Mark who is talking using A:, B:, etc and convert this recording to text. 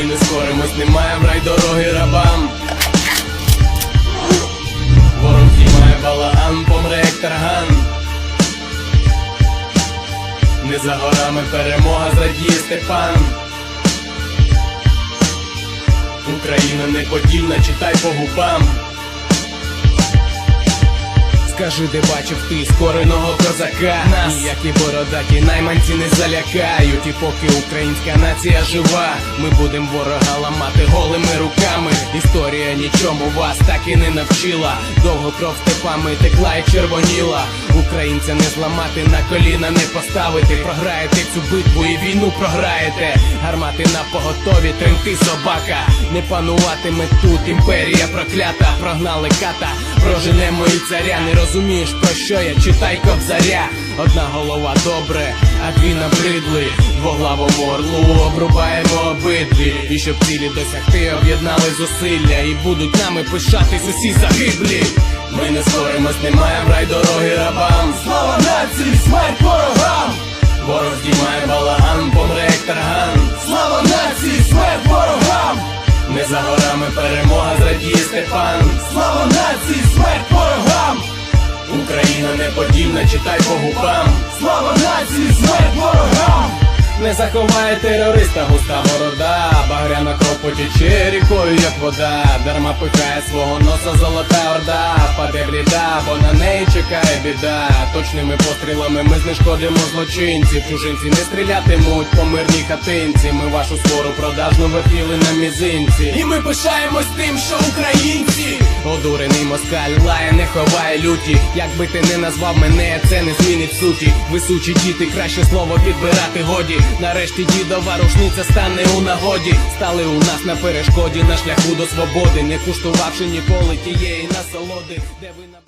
A: не скоримось, немає в рай дороги рабам. Ворог знімає балаган, помре як тарган. Не за горами перемога зрадіє Степан. Україна неподільна, читай по губам. Скажи, де бачив ти скореного козака? Нас. Ніякі бородаті найманці не залякають. І поки українська нація жива Ми будем ворога ламати голими руками. Історія нічому вас так і не навчила. Довго кров степами текла і червоніла. Українця не зламати, на коліна не поставити. Програєте цю битву і війну програєте. Гармати на поготові, тремти собака. Не пануватиме тут імперія проклята Прогнали ката, проженемо і царя Не розумієш про що я, читай кобзаря. Одна голова добре, а дві набридли. Двоглавому орлу обрубаємо обидві. І щоб цілі досягти, об'єднали зусилля. І будуть нами пишатись усі загиблі. Ми не скоримось, немає в рай дороги рабам.
B: Слава нації, смерть ворогам!
A: Зрадіє Степан
B: Слава нації, смерть ворогам!
A: Україна неподільна, читай по губам
B: Слава нації, смерть ворогам!
A: Не заховає терориста густа борода, багряна кров потіче рікою, як вода, дарма пихає свого носа золота орда, паде бліда, бо на неї чекає біда. Точними пострілами ми знешкодимо злочинців. Чужинці не стрілятимуть по мирній хатинці. Ми вашу скору продажну вихили на мізинці. І ми пишаємось тим, що українці. Одурений москаль лає, не ховає люті. Якби ти не назвав мене, це не змінить суті. Висучі діти, краще слово підбирати годі. Нарешті дідова рушниця стане у нагоді. Стали у нас на перешкоді на шляху до свободи, не куштувавши ніколи тієї насолоди, де ви на